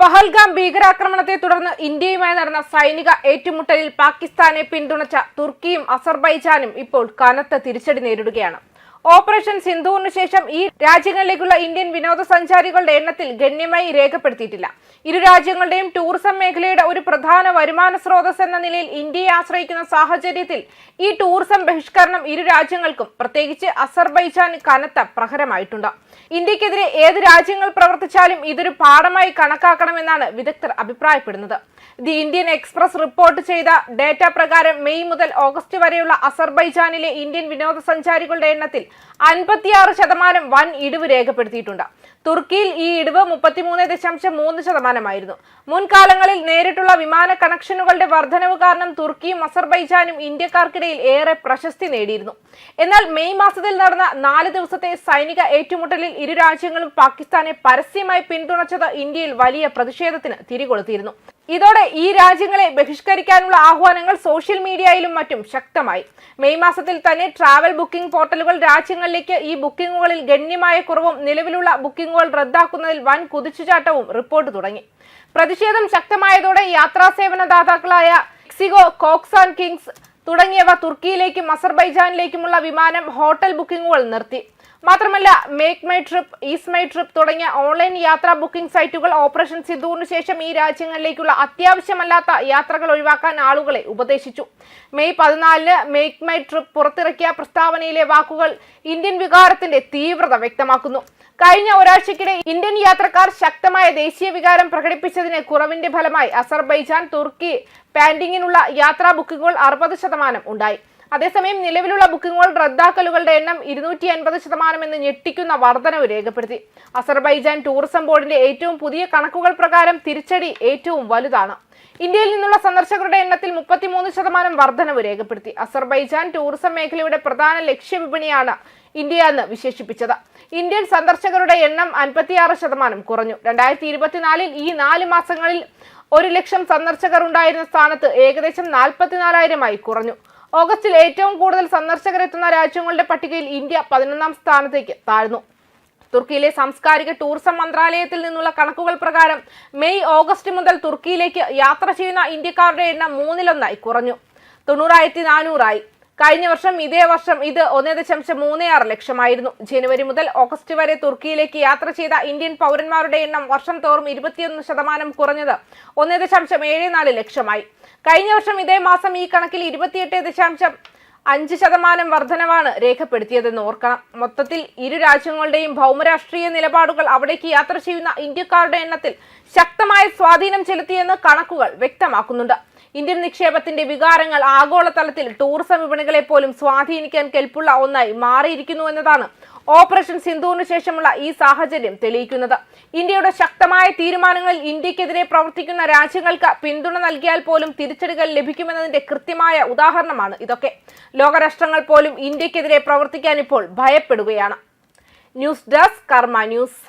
പഹൽഗാം ഭീകരാക്രമണത്തെ തുടർന്ന് ഇന്ത്യയുമായി നടന്ന സൈനിക ഏറ്റുമുട്ടലിൽ പാകിസ്ഥാനെ പിന്തുണച്ച തുർക്കിയും അസർബൈജാനും ഇപ്പോൾ കനത്ത തിരിച്ചടി നേരിടുകയാണ്. ഓപ്പറേഷൻ സിന്ധുവിന് ശേഷം ഈ രാജ്യങ്ങളിലേക്കുള്ള ഇന്ത്യൻ വിനോദസഞ്ചാരികളുടെ എണ്ണത്തിൽ ഗണ്യമായി രേഖപ്പെടുത്തിയിട്ടില്ല. ഇരു രാജ്യങ്ങളുടെയും ടൂറിസം മേഖലയുടെ ഒരു പ്രധാന വരുമാന സ്രോതസ് എന്ന നിലയിൽ ഇന്ത്യയെ ആശ്രയിക്കുന്ന സാഹചര്യത്തിൽ ഈ ടൂറിസം ബഹിഷ്കരണം ഇരു രാജ്യങ്ങൾക്കും പ്രത്യേകിച്ച് അസർബൈജാൻ കനത്ത പ്രഹരമായിട്ടുണ്ട്. ഇന്ത്യക്കെതിരെ ഏത് രാജ്യങ്ങൾ പ്രവർത്തിച്ചാലും ഇതൊരു പാഠമായി കണക്കാക്കണമെന്നാണ് വിദഗ്ധർ അഭിപ്രായപ്പെടുന്നത്. ദി ഇന്ത്യൻ എക്സ്പ്രസ് റിപ്പോർട്ട് ചെയ്ത ഡേറ്റ പ്രകാരം മെയ് മുതൽ ഓഗസ്റ്റ് വരെയുള്ള അസർബൈജാനിലെ ഇന്ത്യൻ വിനോദസഞ്ചാരികളുടെ എണ്ണത്തിൽ അൻപത്തിയാറ് ശതമാനം വൻ ഇടിവ് രേഖപ്പെടുത്തിയിട്ടുണ്ട്. തുർക്കിയിൽ ഈ ഇടിവ് മുപ്പത്തിമൂന്ന് ദശാംശം മൂന്ന് ശതമാനമായിരുന്നു. മുൻകാലങ്ങളിൽ നേരിട്ടുള്ള വിമാന കണക്ഷനുകളുടെ വർധനവ് കാരണം തുർക്കിയും അസർബൈജാനും ഇന്ത്യക്കാർക്കിടയിൽ ഏറെ പ്രശസ്തി നേടിയിരുന്നു. എന്നാൽ മെയ് മാസത്തിൽ നടന്ന നാല് ദിവസത്തെ സൈനിക ഏറ്റുമുട്ടലിൽ ഇരു രാജ്യങ്ങളും പാകിസ്ഥാനെ പരസ്യമായി പിന്തുണച്ചത് ഇന്ത്യയിൽ വലിയ പ്രതിഷേധത്തിന് തിരികൊളുത്തിയിരുന്നു. ഇതോടെ ഈ രാജ്യങ്ങളെ ബഹിഷ്കരിക്കാനുള്ള ആഹ്വാനങ്ങൾ സോഷ്യൽ മീഡിയയിലും മറ്റും ശക്തമായി. മെയ് മാസത്തിൽ തന്നെ ട്രാവൽ ബുക്കിംഗ് പോർട്ടലുകൾ രാജ്യങ്ങളിലേക്ക് ഈ ബുക്കിംഗുകളിൽ ഗണ്യമായ കുറവും നിലവിലുള്ള ബുക്കിംഗുകൾ റദ്ദാക്കുന്നതിൽ വൻ കുതിച്ചുചാട്ടവും റിപ്പോർട്ട് തുടങ്ങി. പ്രതിഷേധം ശക്തമായതോടെ യാത്രാ സേവന ദാതാക്കളായ എക്സിഗോ ആൻഡ് കിങ്സ് തുടങ്ങിയവ തുർക്കിയിലേക്കും അസർബൈജാനിലേക്കുമുള്ള വിമാനം ഹോട്ടൽ ബുക്കിംഗുകൾ നിർത്തി. മാത്രമല്ല Make My Trip Ease My Trip തുടങ്ങിയ ഓൺലൈൻ യാത്രാ ബുക്കിംഗ് സൈറ്റുകൾ ഓപ്പറേഷൻ സിദ്ധുവിന് ശേഷം ഈ രാജ്യങ്ങളിലേക്കുള്ള അത്യാവശ്യമല്ലാത്ത യാത്രകൾ ഒഴിവാക്കാൻ ആളുകളെ ഉപദേശിച്ചു. മെയ് പതിനാലിന് മേക്ക് മൈ ട്രിപ്പ് പുറത്തിറക്കിയ പ്രസ്താവനയിലെ വാക്കുകൾ ഇന്ത്യൻ വികാരത്തിന്റെ തീവ്രത വ്യക്തമാക്കുന്നു. കഴിഞ്ഞ ഒരാഴ്ചക്കിടെ ഇന്ത്യൻ യാത്രക്കാർ ശക്തമായ ദേശീയ വികാരം പ്രകടിപ്പിച്ചതിന് കുറവിന്റെ ഫലമായി അസർബൈജാൻ തുർക്കി പാൻഡിങ്ങിനുള്ള യാത്രാ ബുക്കിംഗുകൾ അറുപത് ശതമാനം ഉണ്ടായി. അതേസമയം നിലവിലുള്ള ബുക്കിംഗുകൾ റദ്ദാക്കലുകളുടെ എണ്ണം ഇരുന്നൂറ്റി അൻപത് ശതമാനം എന്ന് ഞെട്ടിക്കുന്ന വർധനവ് രേഖപ്പെടുത്തി. അസർബൈജാൻ ടൂറിസം ബോർഡിന്റെ ഏറ്റവും പുതിയ കണക്കുകൾ പ്രകാരം തിരിച്ചടി ഏറ്റവും വലുതാണ്. ഇന്ത്യയിൽ നിന്നുള്ള സന്ദർശകരുടെ എണ്ണത്തിൽ മുപ്പത്തിമൂന്ന് ശതമാനം വർധനവ് രേഖപ്പെടുത്തി. അസർബൈജാൻ ടൂറിസം മേഖലയുടെ പ്രധാന ലക്ഷ്യവിപണിയാണ് ഇന്ത്യ എന്ന് വിശേഷിപ്പിച്ചത്. ഇന്ത്യൻ സന്ദർശകരുടെ എണ്ണം അൻപത്തിയാറ് ശതമാനം കുറഞ്ഞു. രണ്ടായിരത്തി ഇരുപത്തിനാലിൽ ഈ നാല് മാസങ്ങളിൽ ഒരു ലക്ഷം സന്ദർശകർ ഉണ്ടായിരുന്ന സ്ഥാനത്ത് ഏകദേശം നാൽപ്പത്തിനാലായിരമായി കുറഞ്ഞു. ഓഗസ്റ്റിൽ ഏറ്റവും കൂടുതൽ സന്ദർശകരെത്തുന്ന രാജ്യങ്ങളുടെ പട്ടികയിൽ ഇന്ത്യ പതിനൊന്നാം സ്ഥാനത്തേക്ക് താഴ്ന്നു. തുർക്കിയിലെ സാംസ്കാരിക ടൂറിസം മന്ത്രാലയത്തിൽ നിന്നുള്ള കണക്കുകൾ പ്രകാരം മെയ് ഓഗസ്റ്റ് മുതൽ തുർക്കിയിലേക്ക് യാത്ര ചെയ്യുന്ന ഇന്ത്യക്കാരുടെ എണ്ണം മൂന്നിലൊന്നായി കുറഞ്ഞു. തൊണ്ണൂറായിരത്തി നാനൂറായി. കഴിഞ്ഞ വർഷം ഇതേ വർഷം ഇത് ഒന്ന് ദശാംശം മൂന്ന് ആറ് ലക്ഷമായിരുന്നു. ജനുവരി മുതൽ ഓഗസ്റ്റ് വരെ തുർക്കിയിലേക്ക് യാത്ര ചെയ്ത ഇന്ത്യൻ പൗരന്മാരുടെ എണ്ണം വർഷം തോറും ഇരുപത്തിയൊന്ന് ശതമാനം കുറഞ്ഞത് ഒന്ന് ദശാംശം ഏഴ് നാല് ലക്ഷമായി. കഴിഞ്ഞ വർഷം ഇതേ മാസം ഈ കണക്കിൽ ഇരുപത്തിയെട്ട് ദശാംശം അഞ്ച് ശതമാനം വർധനവാണ് രേഖപ്പെടുത്തിയതെന്ന് ഓർക്കണം. മൊത്തത്തിൽ ഇരു രാജ്യങ്ങളുടെയും ഭൗമരാഷ്ട്രീയ നിലപാടുകൾ അവിടേക്ക് യാത്ര ചെയ്യുന്ന ഇന്ത്യക്കാരുടെ എണ്ണത്തിൽ ശക്തമായ സ്വാധീനം ചെലുത്തിയെന്ന് കണക്കുകൾ വ്യക്തമാക്കുന്നുണ്ട്. ഇന്ത്യൻ നിക്ഷേപത്തിന്റെ വികാരങ്ങൾ ആഗോളതലത്തിൽ ടൂറിസം വിപണികളെ പോലും സ്വാധീനിക്കാൻ കെൽപ്പുള്ള ഒന്നായി മാറിയിരിക്കുന്നു എന്നതാണ് ഓപ്പറേഷൻ സിന്ധുവിന് ശേഷമുള്ള ഈ സാഹചര്യം തെളിയിക്കുന്നത്. ഇന്ത്യയുടെ ശക്തമായ തീരുമാനങ്ങളിൽ ഇന്ത്യക്കെതിരെ പ്രവർത്തിക്കുന്ന രാജ്യങ്ങൾക്ക് പിന്തുണ നൽകിയാൽ പോലും തിരിച്ചടികൾ ലഭിക്കുമെന്നതിന്റെ കൃത്യമായ ഉദാഹരണമാണ് ഇതൊക്കെ. ലോകരാഷ്ട്രങ്ങൾ പോലും ഇന്ത്യക്കെതിരെ പ്രവർത്തിക്കാൻ ഇപ്പോൾ ഭയപ്പെടുകയാണ്. News desk Karma news.